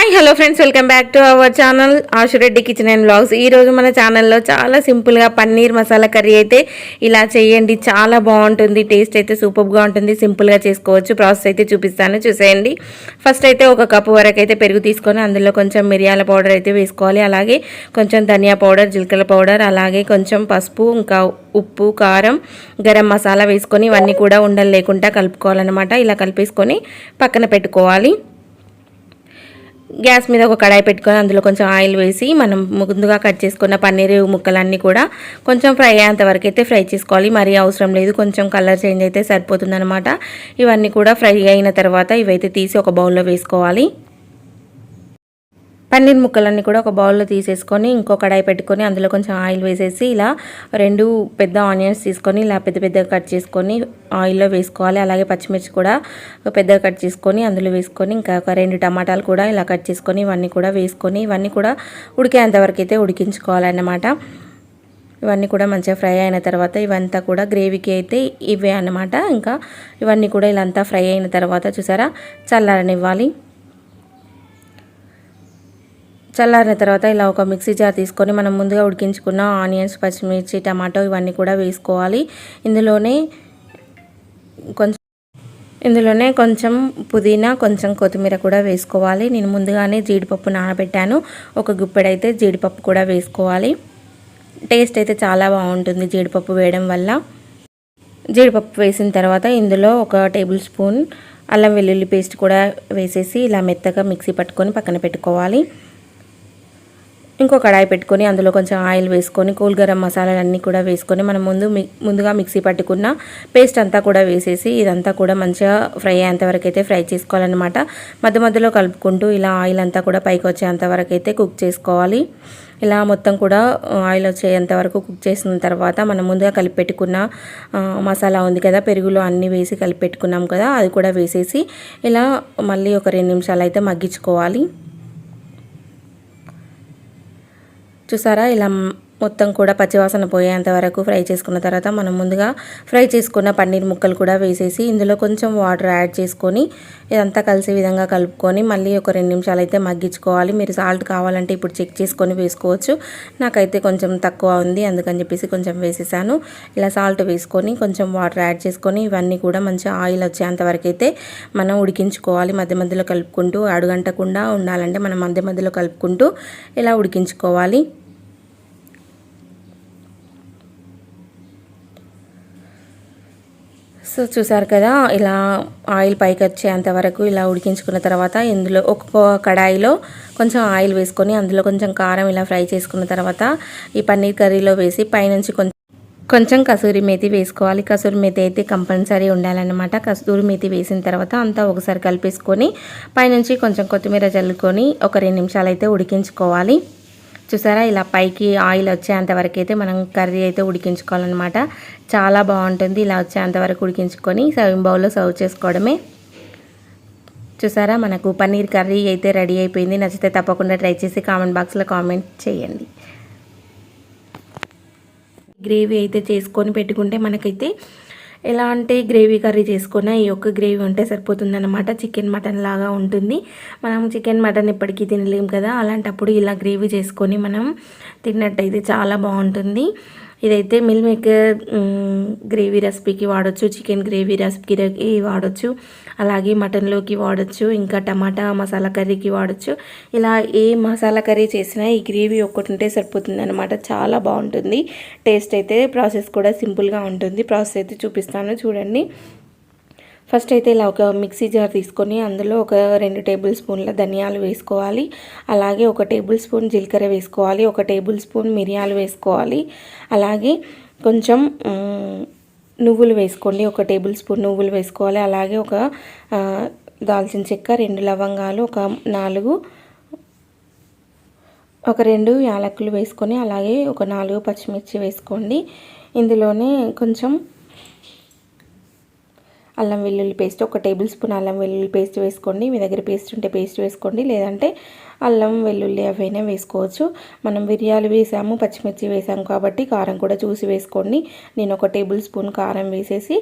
Hi hello friends welcome back to our channel Ashu Reddy kitchen and blogs ఈరోజు మన ఛానల్లో చాలా సింపుల్గా పన్నీర్ మసాలా కర్రీ అయితే ఇలా చేయండి. చాలా బాగుంటుంది టేస్ట్ అయితే సూపర్గా ఉంటుంది. సింపుల్గా చేసుకోవచ్చు. ప్రాసెస్ అయితే చూపిస్తాను చూసేయండి. ఫస్ట్ అయితే ఒక కప్పు వరకు అయితే పెరుగు తీసుకొని అందులో కొంచెం మిరియాల పౌడర్ అయితే వేసుకోవాలి. అలాగే కొంచెం ధనియా పౌడర్ జీలకర్ర పౌడర్ అలాగే కొంచెం పసుపు ఇంకా ఉప్పు కారం గరం మసాలా వేసుకొని ఇవన్నీ కూడా ఉండలు లేకుండా కలుపుకోవాలన్నమాట. ఇలా కలిపేసుకొని పక్కన పెట్టుకోవాలి. గ్యాస్ మీద ఒక కడాయి పెట్టుకొని అందులో కొంచెం ఆయిల్ వేసి మనం ముందుగా కట్ చేసుకున్న పన్నీర్ ముక్కలన్నీ కూడా కొంచెం ఫ్రై అయ్యేంత వరకు అయితే ఫ్రై చేసుకోవాలి. మరీ అవసరం లేదు. కొంచెం కలర్ చేంజ్ అయితే సరిపోతుందనమాట ఇవన్నీ కూడా ఫ్రై అయిన తర్వాత ఇవైతే తీసి ఒక బౌల్లో వేసుకోవాలి. పన్నీర్ ముక్కలన్నీ కూడా ఒక బౌల్లో తీసేసుకొని ఇంకో కడాయి పెట్టుకొని అందులో కొంచెం ఆయిల్ వేసేసి ఇలా రెండు పెద్ద ఆనియన్స్ తీసుకొని ఇలా పెద్ద పెద్దగా కట్ చేసుకొని ఆయిల్లో వేసుకోవాలి. అలాగే పచ్చిమిర్చి కూడా పెద్దగా కట్ చేసుకొని అందులో వేసుకొని ఇంకా ఒక రెండు టమాటాలు కూడా ఇలా కట్ చేసుకొని ఇవన్నీ కూడా వేసుకొని ఇవన్నీ కూడా ఉడికేంతవరకు అయితే ఉడికించుకోవాలన్నమాట. ఇవన్నీ కూడా మంచిగా ఫ్రై అయిన తర్వాత ఇవంతా కూడా గ్రేవీకి అయితే ఇవే అన్నమాట. ఇంకా ఇవన్నీ కూడా ఇలా అంతా ఫ్రై అయిన తర్వాత చూసారా? చల్లారనివ్వాలి. చల్లారిన తర్వాత ఇలా ఒక మిక్సీ జార్ తీసుకొని మనం ముందుగా ఉడికించుకున్న ఆనియన్స్ పచ్చిమిర్చి టమాటో ఇవన్నీ కూడా వేసుకోవాలి. ఇందులోనే కొంచెం ఇందులోనే కొంచెం పుదీనా కొంచెం కొత్తిమీర కూడా వేసుకోవాలి. నేను ముందుగానే జీడిపప్పు నానబెట్టాను. ఒక గుప్పెడైతే జీడిపప్పు కూడా వేసుకోవాలి. టేస్ట్ అయితే చాలా బాగుంటుంది జీడిపప్పు వేయడం వల్ల. జీడిపప్పు వేసిన తర్వాత ఇందులో ఒక టేబుల్ స్పూన్ అల్లం వెల్లుల్లి పేస్ట్ కూడా వేసేసి ఇలా మెత్తగా మిక్సీ పట్టుకొని పక్కన పెట్టుకోవాలి. ఇంకో కడాయి పెట్టుకొని అందులో కొంచెం ఆయిల్ వేసుకొని కూల్ గరం మసాలాలన్నీ కూడా వేసుకొని మనం ముందు ముందుగా మిక్సీ పట్టుకున్న పేస్ట్ అంతా కూడా వేసేసి ఇదంతా కూడా మంచిగా ఫ్రై అయ్యేంతవరకు అయితే ఫ్రై చేసుకోవాలన్నమాట. మధ్య మధ్యలో కలుపుకుంటూ ఇలా ఆయిల్ అంతా కూడా పైకి వచ్చేంతవరకు అయితే కుక్ చేసుకోవాలి. ఇలా మొత్తం కూడా ఆయిల్ వచ్చేంత వరకు కుక్ చేసిన తర్వాత మనం ముందుగా కలిపి పెట్టుకున్న మసాలా ఉంది కదా పెరుగులో అన్నీ వేసి కలిపి పెట్టుకున్నాం కదా అది కూడా వేసేసి ఇలా మళ్ళీ ఒక రెండు నిమిషాలు అయితే మగ్గించుకోవాలి. చూసారా? ఇలా మొత్తం కూడా పచ్చివాసన పోయేంత వరకు ఫ్రై చేసుకున్న తర్వాత మనం ముందుగా ఫ్రై చేసుకున్న పన్నీర్ ముక్కలు కూడా వేసేసి ఇందులో కొంచెం వాటర్ యాడ్ చేసుకొని ఇదంతా కలిసే విధంగా కలుపుకొని మళ్ళీ ఒక రెండు నిమిషాలు అయితే మగ్గించుకోవాలి. మీరు సాల్ట్ కావాలంటే ఇప్పుడు చెక్ చేసుకొని వేసుకోవచ్చు. నాకైతే కొంచెం తక్కువ ఉంది అందుకని చెప్పేసి కొంచెం వేసేసాను. ఇలా సాల్ట్ వేసుకొని కొంచెం వాటర్ యాడ్ చేసుకొని ఇవన్నీ కూడా మంచి ఆయిల్ వచ్చేంత వరకు అయితే మనం ఉడికించుకోవాలి. మధ్య మధ్యలో కలుపుకుంటూ అడుగంటకుండా ఉండాలంటే మనం మధ్య మధ్యలో కలుపుకుంటూ ఇలా ఉడికించుకోవాలి. సో చూసారు కదా ఇలా ఆయిల్ పైకి వచ్చేంత వరకు ఇలా ఉడికించుకున్న తర్వాత ఇందులో ఒక్కొక్క కడాయిలో కొంచెం ఆయిల్ వేసుకొని అందులో కొంచెం కారం ఇలా ఫ్రై చేసుకున్న తర్వాత ఈ పన్నీర్ కర్రీలో వేసి పైనుంచి కొంచెం కొంచెం కసూరి మేతి వేసుకోవాలి. కసూరి మేతి అయితే కంపల్సరీ ఉండాలన్నమాట. కసూరి మేతి వేసిన తర్వాత అంతా ఒకసారి కలిపేసుకొని పైనుంచి కొంచెం కొత్తిమీర చల్లుకొని ఒక రెండు నిమిషాలు అయితే ఉడికించుకోవాలి. చూసారా? ఇలా పైకి ఆయిల్ వచ్చేంత వరకు అయితే మనం కర్రీ అయితే ఉడికించుకోవాలన్నమాట. చాలా బాగుంటుంది. ఇలా వచ్చేంత వరకు ఉడికించుకొని సర్వింగ్ బౌల్లో సర్వ్ చేసుకోవడమే. చూసారా? మనకు పన్నీర్ కర్రీ అయితే రెడీ అయిపోయింది. నచ్చితే తప్పకుండా ట్రై చేసి కామెంట్ బాక్స్లో కామెంట్ చేయండి. గ్రేవీ అయితే చేసుకొని పెట్టుకుంటే మనకైతే ఎలాంటి గ్రేవీ కర్రీ చేసుకున్నా ఈ యొక్క గ్రేవీ ఉంటే సరిపోతుందన్నమాట. చికెన్ మటన్ లాగా ఉంటుంది. మనం చికెన్ మటన్ ఎప్పటికీ తినలేం కదా. అలాంటప్పుడు ఇలా గ్రేవీ చేసుకొని మనం తిన్నట్టయితే చాలా బాగుంటుంది. ఇదైతే మిల్ మేకర్ గ్రేవీ రెసిపీకి వాడచ్చు చికెన్ గ్రేవీ రెసిపీకి వాడచ్చు అలాగే మటన్లోకి వాడచ్చు ఇంకా టమాటా మసాలా కర్రీకి వాడచ్చు. ఇలా ఏ మసాలా కర్రీ చేసినా ఈ గ్రేవీ ఒక్కటి ఉంటే సరిపోతుంది అనమాట చాలా బాగుంటుంది. టేస్ట్ అయితే ప్రాసెస్ కూడా సింపుల్గా ఉంటుంది. ప్రాసెస్ అయితే చూపిస్తాను. చూడండి. ఫస్ట్ అయితే ఇలా ఒక మిక్సీ జార్ తీసుకొని అందులో ఒక రెండు టేబుల్ స్పూన్ల ధనియాలు వేసుకోవాలి. అలాగే ఒక టేబుల్ స్పూన్ జీలకర్ర వేసుకోవాలి. ఒక టేబుల్ స్పూన్ మిరియాలు వేసుకోవాలి. అలాగే కొంచెం నువ్వులు వేసుకోండి. ఒక టేబుల్ స్పూన్ నువ్వులు వేసుకోవాలి. అలాగే ఒక దాల్చిన చెక్క రెండు లవంగాలు ఒక నాలుగు ఒక రెండు యాలకులు వేసుకొని అలాగే ఒక నాలుగు పచ్చిమిర్చి వేసుకోండి. ఇందులోనే కొంచెం అల్లం వెల్లుల్లి పేస్ట్ ఒక టేబుల్ స్పూన్ అల్లం వెల్లుల్లి పేస్ట్ వేసుకోండి. మీ దగ్గర పేస్ట్ ఉంటే పేస్ట్ వేసుకోండి. లేదంటే అల్లం వెల్లుల్లి అవైనా వేసుకోవచ్చు. మనం మిరియాలు వేసాము పచ్చిమిర్చి వేసాము కాబట్టి కారం కూడా చూసి వేసుకోండి. నేను ఒక టేబుల్ స్పూన్ కారం వేసేసి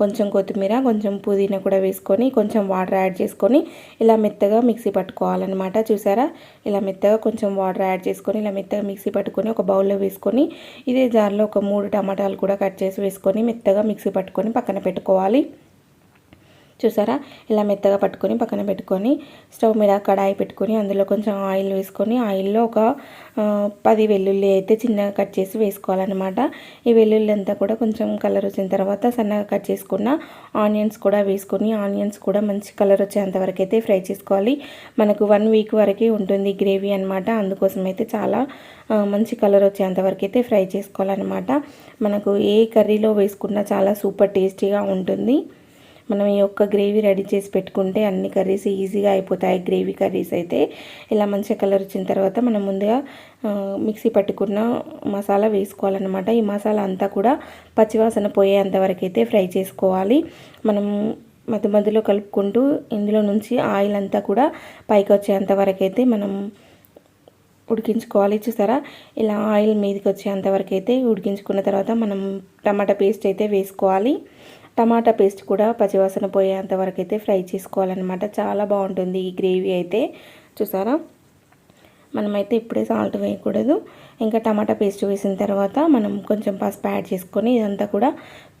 కొంచెం కొత్తిమీర కొంచెం పుదీనా కూడా వేసుకొని కొంచెం వాటర్ యాడ్ చేసుకొని ఇలా మెత్తగా మిక్సీ పట్టుకోవాలన్నమాట. చూసారా? ఇలా మెత్తగా కొంచెం వాటర్ యాడ్ చేసుకొని ఇలా మెత్తగా మిక్సీ పట్టుకొని ఒక బౌల్లో వేసుకొని ఇదే జార్లో ఒక మూడు టమాటాలు కూడా కట్ చేసి వేసుకొని మెత్తగా మిక్సీ పట్టుకొని పక్కన పెట్టుకోవాలి. చూసారా? ఇలా మెత్తగా పట్టుకొని పక్కన పెట్టుకొని స్టవ్ మీద కడాయి పెట్టుకొని అందులో కొంచెం ఆయిల్ వేసుకొని ఆయిల్లో ఒక పది వెల్లుల్లి అయితే చిన్నగా కట్ చేసి వేసుకోవాలన్నమాట. ఈ వెల్లుల్లి అంతా కూడా కొంచెం కలర్ వచ్చిన తర్వాత సన్నగా కట్ చేసుకున్న ఆనియన్స్ కూడా వేసుకొని ఆనియన్స్ కూడా మంచి కలర్ వచ్చేంత వరకు అయితే ఫ్రై చేసుకోవాలి. మనకు వన్ వీక్ వరకు ఉంటుంది గ్రేవీ అనమాట అందుకోసం అయితే చాలా మంచి కలర్ వచ్చేంత వరకు అయితే ఫ్రై చేసుకోవాలన్నమాట. మనకు ఏ కర్రీలో వేసుకున్నా చాలా సూపర్ టేస్టీగా ఉంటుంది. మనం ఈ యొక్క గ్రేవీ రెడీ చేసి పెట్టుకుంటే అన్ని కర్రీస్ ఈజీగా అయిపోతాయి. గ్రేవీ కర్రీస్ అయితే ఇలా మంచిగా కలర్ వచ్చిన తర్వాత మనం ముందుగా మిక్సీ పట్టుకున్న మసాలా వేసుకోవాలన్నమాట. ఈ మసాలా అంతా కూడా పచ్చివాసన పోయేంతవరకు అయితే ఫ్రై చేసుకోవాలి. మనం మధ్య మధ్యలో కలుపుకుంటూ ఇందులో నుంచి ఆయిల్ అంతా కూడా పైకి వచ్చేంత వరకు అయితే మనం ఉడికించుకోవాలి. చూసారా? ఇలా ఆయిల్ మీదకి వచ్చేంత వరకు అయితే ఉడికించుకున్న తర్వాత మనం టమాటా పేస్ట్ అయితే వేసుకోవాలి. టమాటా పేస్ట్ కూడా పచ్చివాసన పోయేంత వరకు అయితే ఫ్రై చేసుకోవాలన్నమాట. చాలా బాగుంటుంది ఈ గ్రేవీ అయితే. చూసారా? మనమైతే ఇప్పుడే సాల్ట్ వేయకూడదు. ఇంకా టమాటా పేస్ట్ వేసిన తర్వాత మనం కొంచెం పసుపు యాడ్ చేసుకొని ఇదంతా కూడా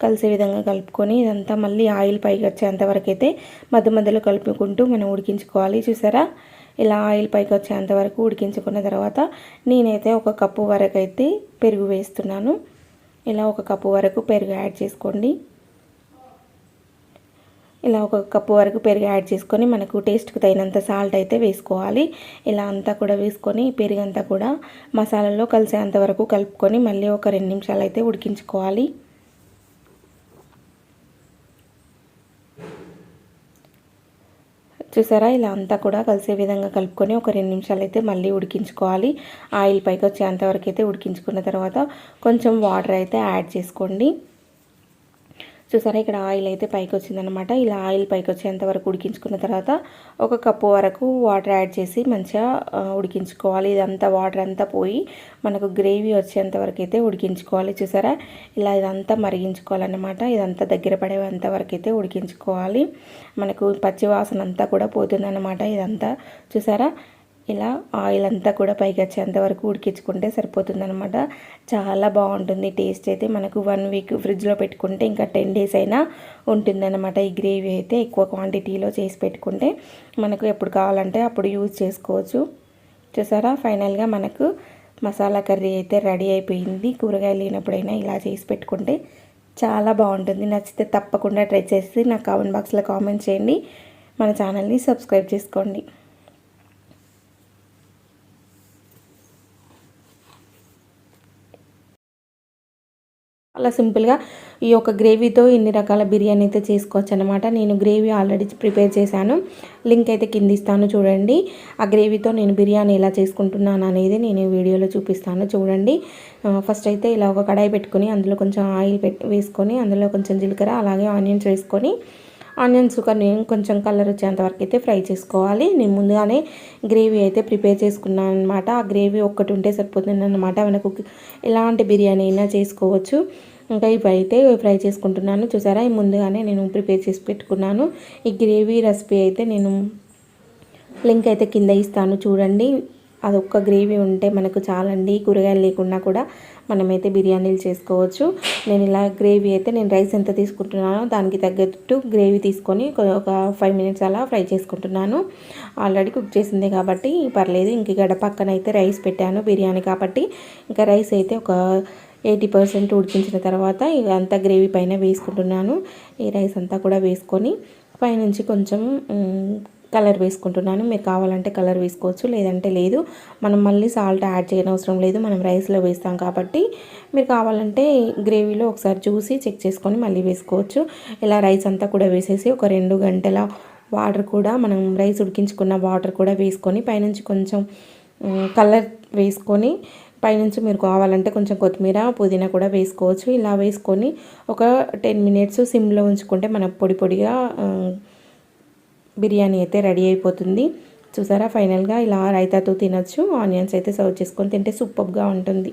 కలిసే విధంగా కలుపుకొని ఇదంతా మళ్ళీ ఆయిల్ పైకి వచ్చేంత వరకు అయితే మధ్య మధ్యలో కలుపుకుంటూ మనం ఉడికించుకోవాలి. చూసారా? ఇలా ఆయిల్ పైకి వచ్చేంత వరకు ఉడికించుకున్న తర్వాత నేనైతే ఒక కప్పు వరకు అయితే పెరుగు వేస్తున్నాను. ఇలా ఒక కప్పు వరకు పెరుగు యాడ్ చేసుకోండి. ఇలా ఒక కప్పు వరకు పెరుగు యాడ్ చేసుకొని మనకు టేస్ట్కి తగినంత సాల్ట్ అయితే వేసుకోవాలి. ఇలా అంతా కూడా వేసుకొని పెరుగు అంతా కూడా మసాలాలో కలిసేంత వరకు కలుపుకొని మళ్ళీ ఒక రెండు నిమిషాలు అయితే ఉడికించుకోవాలి. చూసారా? ఇలా అంతా కూడా కలిసే విధంగా కలుపుకొని ఒక రెండు నిమిషాలు అయితే మళ్ళీ ఉడికించుకోవాలి. ఆయిల్ పైకి వచ్చేంతవరకు అయితే ఉడికించుకున్న తర్వాత కొంచెం వాటర్ అయితే యాడ్ చేసుకోండి. చూసారా ఇక్కడ ఆయిల్ అయితే పైకి వచ్చిందనమాట ఇలా ఆయిల్ పైకి వచ్చేంత వరకు ఉడికించుకున్న తర్వాత ఒక కప్పు వరకు వాటర్ యాడ్ చేసి మంచిగా ఉడికించుకోవాలి. ఇదంతా వాటర్ అంతా పోయి మనకు గ్రేవీ వచ్చేంత వరకు అయితే ఉడికించుకోవాలి. చూసారా? ఇలా ఇదంతా మరిగించుకోవాలన్నమాట. ఇదంతా దగ్గర పడేంత వరకు అయితే ఉడికించుకోవాలి. మనకు పచ్చివాసన అంతా కూడా పోతుందన్నమాట ఇదంతా. చూసారా? ఇలా ఆయిల్ అంతా కూడా పైకి వచ్చేంత వరకు ఉడికించుకుంటే సరిపోతుందనమాట చాలా బాగుంటుంది. టేస్ట్ అయితే మనకు వన్ వీక్ ఫ్రిడ్జ్లో పెట్టుకుంటే ఇంకా టెన్ డేస్ అయినా ఉంటుందన్నమాట. ఈ గ్రేవీ అయితే ఎక్కువ క్వాంటిటీలో చేసి పెట్టుకుంటే మనకు ఎప్పుడు కావాలంటే అప్పుడు యూజ్ చేసుకోవచ్చు. చూసారా? ఫైనల్గా మనకు మసాలా కర్రీ అయితే రెడీ అయిపోయింది. కూరగాయలు లేనప్పుడైనా ఇలా చేసి పెట్టుకుంటే చాలా బాగుంటుంది. నచ్చితే తప్పకుండా ట్రై చేసి నాకు కామెంట్ బాక్స్లో కామెంట్ చేయండి. మన ఛానల్ని సబ్స్క్రైబ్ చేసుకోండి. అలా సింపుల్గా ఈ యొక్క గ్రేవీతో ఇన్ని రకాల బిర్యానీ అయితే చేసుకోవచ్చు అనమాట నేను గ్రేవీ ఆల్రెడీ ప్రిపేర్ చేశాను. లింక్ అయితే కింద ఇస్తాను చూడండి. ఆ గ్రేవీతో నేను బిర్యానీ ఎలా చేసుకుంటున్నాను అనేది నేను వీడియోలో చూపిస్తాను. చూడండి. ఫస్ట్ అయితే ఇలా ఒక కడాయి పెట్టుకొని అందులో కొంచెం ఆయిల్ పెట్టి వేసుకొని అందులో కొంచెం జీలకర్ర అలాగే ఆనియన్స్ వేసుకొని ఆనియన్స్ కొంచెం కలర్ వచ్చేంత వరకు అయితే ఫ్రై చేసుకోవాలి. నేను ముందుగానే గ్రేవీ అయితే ప్రిపేర్ చేసుకున్నాను అనమాట ఆ గ్రేవీ ఒక్కటి ఉంటే సరిపోతుంది అనమాట మనకు ఎలాంటి బిర్యానీ అయినా చేసుకోవచ్చు. ఇంకా ఇవైతే అయితే ఫ్రై చేసుకుంటున్నాను. చూసారా? ముందుగానే నేను ప్రిపేర్ చేసి పెట్టుకున్నాను. ఈ గ్రేవీ రెసిపీ అయితే నేను లింక్ అయితే కింద ఇస్తాను. చూడండి. అదొక్క గ్రేవీ ఉంటే మనకు చాలండి. కూరగాయలు లేకుండా కూడా మనమైతే బిర్యానీలు చేసుకోవచ్చు. నేను ఇలా గ్రేవీ అయితే నేను రైస్ ఎంత తీసుకుంటున్నానో దానికి తగ్గట్టు గ్రేవీ తీసుకొని ఒక ఫైవ్ మినిట్స్ అలా ఫ్రై చేసుకుంటున్నాను. ఆల్రెడీ కుక్ చేసింది కాబట్టి పర్లేదు. ఇంక గడ పక్కన అయితే రైస్ పెట్టాను బిర్యానీ కాబట్టి. ఇంకా రైస్ అయితే ఒక ఎయిటీ పర్సెంట్ ఉడికించిన తర్వాత ఇక అంతా గ్రేవీ పైన వేసుకుంటున్నాను. ఈ రైస్ అంతా కూడా వేసుకొని పైనుంచి కొంచెం కలర్ వేసుకుంటున్నాను. మీరు కావాలంటే కలర్ వేసుకోవచ్చు లేదంటే లేదు. మనం మళ్ళీ సాల్ట్ యాడ్ చేయని అవసరం లేదు. మనం రైస్లో వేస్తాం కాబట్టి మీరు కావాలంటే గ్రేవీలో ఒకసారి చూసి చెక్ చేసుకొని మళ్ళీ వేసుకోవచ్చు. ఇలా రైస్ అంతా కూడా వేసేసి ఒక రెండు గంటల వాటర్ కూడా మనం రైస్ ఉడికించుకున్న వాటర్ కూడా వేసుకొని పైనుంచి కొంచెం కలర్ వేసుకొని పైనుంచి మీరు కావాలంటే కొంచెం కొత్తిమీర పుదీనా కూడా వేసుకోవచ్చు. ఇలా వేసుకొని ఒక టెన్ మినిట్స్ సిమ్లో ఉంచుకుంటే మన పొడి పొడిగా బిర్యానీ అయితే రెడీ అయిపోతుంది. చూసారా? ఫైనల్గా ఇలా రైతాతో తినొచ్చు. ఆనియన్స్ అయితే సర్వ్ చేసుకొని తింటే సూపర్గా ఉంటుంది.